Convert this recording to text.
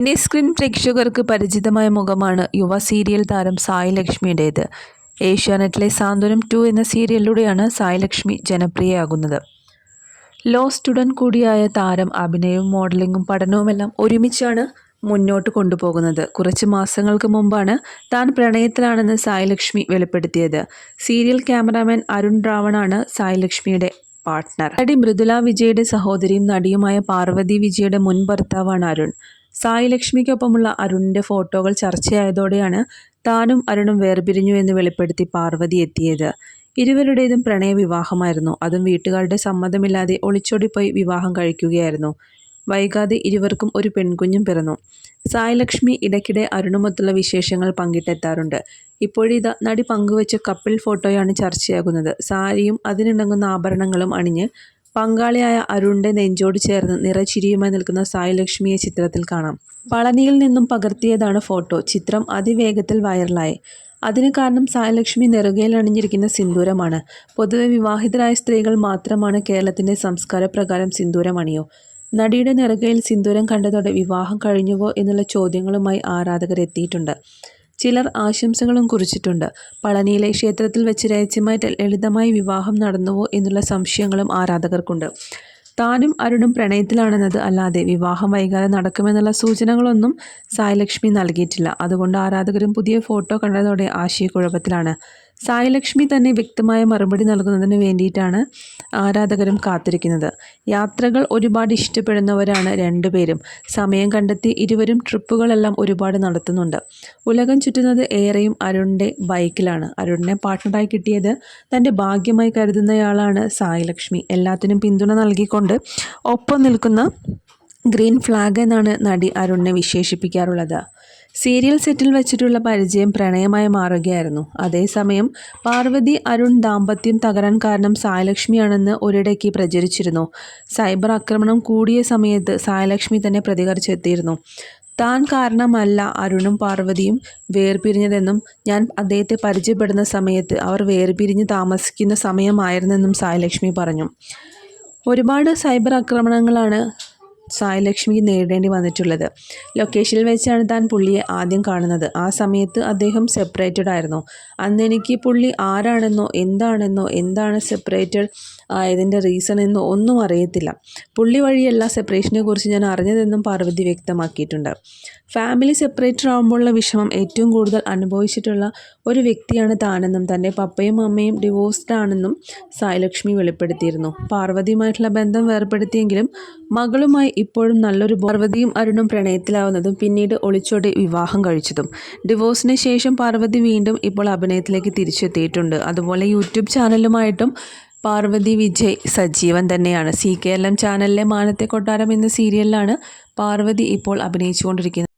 ഇനി സ്ക്രീൻ പ്രേക്ഷകർക്ക് പരിചിതമായ മുഖമാണ് യുവ സീരിയൽ താരം സായി ലക്ഷ്മിയുടേത്. ഏഷ്യാനെറ്റിലെ സാന്ത്വനം ടു എന്ന സീരിയലിലൂടെയാണ് സായി ലക്ഷ്മി ജനപ്രിയയാകുന്നത്. ലോ സ്റ്റുഡന്റ് കൂടിയായ താരം അഭിനയവും മോഡലിങ്ങും പഠനവുമെല്ലാം ഒരുമിച്ചാണ് മുന്നോട്ട് കൊണ്ടുപോകുന്നത്. കുറച്ച് മാസങ്ങൾക്ക് മുമ്പാണ് താൻ പ്രണയത്തിലാണെന്ന് സായി ലക്ഷ്മി വെളിപ്പെടുത്തിയത്. സീരിയൽ ക്യാമറാമാൻ അരുൺ റാവണാണ് സായി ലക്ഷ്മിയുടെ പാർട്ട്ണർ. നടി മൃദുല വിജയുടെ സഹോദരിയും നടിയുമായ പാർവതി വിജയുടെ മുൻ ഭർത്താവാണ് അരുൺ. സായി ലക്ഷ്മിക്കൊപ്പമുള്ള അരുണിന്റെ ഫോട്ടോകൾ ചർച്ചയായതോടെയാണ് താനും അരുണും വേർപിരിഞ്ഞു എന്ന് വെളിപ്പെടുത്തി പാർവതി എത്തിയത്. ഇരുവരുടേതും പ്രണയ വിവാഹമായിരുന്നു. അതും വീട്ടുകാരുടെ സമ്മതമില്ലാതെ ഒളിച്ചോടിപ്പോയി വിവാഹം കഴിക്കുകയായിരുന്നു. വൈകാതെ ഇരുവർക്കും ഒരു പെൺകുഞ്ഞും പിറന്നു. സായി ലക്ഷ്മി ഇടയ്ക്കിടെ അരുണുമൊത്തുള്ള വിശേഷങ്ങൾ പങ്കിട്ടെത്താറുണ്ട്. ഇപ്പോഴിതാ നടി പങ്കുവച്ച കപ്പിൾ ഫോട്ടോയാണ് ചർച്ചയാകുന്നത്. സാരിയും അതിനിണങ്ങുന്ന ആഭരണങ്ങളും അണിഞ്ഞ് പങ്കാളിയായ അരുണിന്റെ നെഞ്ചോട് ചേർന്ന് നിറച്ചിരിയുമായി നിൽക്കുന്ന സായി ലക്ഷ്മിയെ ചിത്രത്തിൽ കാണാം. പളനിയിൽ നിന്നും പകർത്തിയതാണ് ഫോട്ടോ. ചിത്രം അതിവേഗത്തിൽ വൈറലായി. അതിന് കാരണം സായലക്ഷ്മി നെറുകയിൽ അണിഞ്ഞിരിക്കുന്ന സിന്ദൂരമാണ്. പൊതുവെ വിവാഹിതരായ സ്ത്രീകൾ മാത്രമാണ് കേരളത്തിന്റെ സംസ്കാരപ്രകാരം സിന്ദൂരം അണിയോ. നടിയുടെ നെറുകയിൽ സിന്ദൂരം കണ്ടതോടെ വിവാഹം കഴിഞ്ഞുവോ എന്നുള്ള ചോദ്യങ്ങളുമായി ആരാധകർ എത്തിയിട്ടുണ്ട്. ചിലർ ആശംസകളും കുറിച്ചിട്ടുണ്ട്. പളനിയിലെ ക്ഷേത്രത്തിൽ വെച്ച് രഹസ്യമായി ലളിതമായി വിവാഹം നടന്നുവോ എന്നുള്ള സംശയങ്ങളും ആരാധകർക്കുണ്ട്. താനും അരുണും പ്രണയത്തിലാണെന്നത് അല്ലാതെ വിവാഹം വൈകാതെ നടക്കുമെന്നുള്ള സൂചനകളൊന്നും സായലക്ഷ്മി നൽകിയിട്ടില്ല. അതുകൊണ്ട് ആരാധകരും പുതിയ ഫോട്ടോ കണ്ടതോടെ ആശയക്കുഴപ്പത്തിലാണ്. സായിലക്ഷ്മി തന്നെ വ്യക്തമായ മറുപടി നൽകുന്നതിന് വേണ്ടിയിട്ടാണ് ആരാധകരും കാത്തിരിക്കുന്നത്. യാത്രകൾ ഒരുപാട് ഇഷ്ടപ്പെടുന്നവരാണ് രണ്ടുപേരും. സമയം കണ്ടെത്തി ഇരുവരും ട്രിപ്പുകളെല്ലാം ഒരുപാട് നടത്തുന്നുണ്ട്. ഉലകം ചുറ്റുന്നത് ഏറെയും അരുണിന്റെ ബൈക്കിലാണ്. അരുണിനെ പാർട്ട്ണറായി കിട്ടിയത് തന്റെ ഭാഗ്യമായി കരുതുന്നയാളാണ് സായിലക്ഷ്മി. എല്ലാത്തിനും പിന്തുണ നൽകിക്കൊണ്ട് ഒപ്പം നിൽക്കുന്ന ഗ്രീൻ ഫ്ലാഗ് എന്നാണ് നടി അരുണിനെ വിശേഷിപ്പിക്കാറുള്ളത്. സീരിയൽ സെറ്റിൽ വെച്ചിട്ടുള്ള പരിചയം പ്രണയമായി മാറുകയായിരുന്നു. അതേസമയം പാർവതി അരുൺ ദാമ്പത്യം തകരാൻ കാരണം സായലക്ഷ്മിയാണെന്ന് ഒരിടയ്ക്ക് പ്രചരിച്ചിരുന്നു. സൈബർ ആക്രമണം കൂടിയ സമയത്ത് സായലക്ഷ്മി തന്നെ പ്രതികരിച്ചെത്തിയിരുന്നു. താൻ കാരണമല്ല അരുണും പാർവതിയും വേർപിരിഞ്ഞതെന്നും ഞാൻ അദ്ദേഹത്തെ പരിചയപ്പെടുന്ന സമയത്ത് അവർ വേർപിരിഞ്ഞ് താമസിക്കുന്ന സമയമായിരുന്നെന്നും സായലക്ഷ്മി പറഞ്ഞു. ഒരുപാട് സൈബർ ആക്രമണങ്ങളാണ് സായലക്ഷ്മിക്ക് നേരിടേണ്ടി വന്നിട്ടുള്ളത്. ലൊക്കേഷനിൽ വെച്ചാണ് താൻ പുള്ളിയെ ആദ്യം കാണുന്നത്. ആ സമയത്ത് അദ്ദേഹം സെപ്പറേറ്റഡ് ആയിരുന്നു. അന്ന് എനിക്ക് പുള്ളി ആരാണെന്നോ എന്താണെന്നോ എന്താണ് സെപ്പറേറ്റഡ് ആയതിന്റെ റീസൺ എന്ന് ഒന്നും അറിയത്തില്ല. പുള്ളി വഴിയല്ല സെപ്പറേഷനെ കുറിച്ച് ഞാൻ അറിഞ്ഞതെന്നും പാർവതി വ്യക്തമാക്കിയിട്ടുണ്ട്. ഫാമിലി സെപ്പറേറ്റർ ആകുമ്പോഴുള്ള വിഷമം ഏറ്റവും കൂടുതൽ അനുഭവിച്ചിട്ടുള്ള ഒരു വ്യക്തിയാണ് താനെന്നും തന്റെ പപ്പയും അമ്മയും ഡിവോഴ്സ്ഡ് ആണെന്നും സായിലക്ഷ്മി വെളിപ്പെടുത്തിയിരുന്നു. പാർവതിയുമായിട്ടുള്ള ബന്ധം വേർപ്പെടുത്തിയെങ്കിലും മകളുമായി ഇപ്പോഴും നല്ലൊരു പാർവതിയും അരുണും പ്രണയത്തിലാവുന്നതും പിന്നീട് ഒളിച്ചോടി വിവാഹം കഴിച്ചതും. ഡിവോഴ്സിന് ശേഷം പാർവതി വീണ്ടും ഇപ്പോൾ അഭിനയത്തിലേക്ക് തിരിച്ചെത്തിയിട്ടുണ്ട്. അതുപോലെ യൂട്യൂബ് ചാനലുമായിട്ടും പാർവതി വിജയ് സജീവൻ തന്നെയാണ്. സി കേരളം ചാനലിലെ മാനത്തെ കൊട്ടാരം എന്ന സീരിയലിലാണ് പാർവതി ഇപ്പോൾ അഭിനയിച്ചുകൊണ്ടിരിക്കുന്നത്.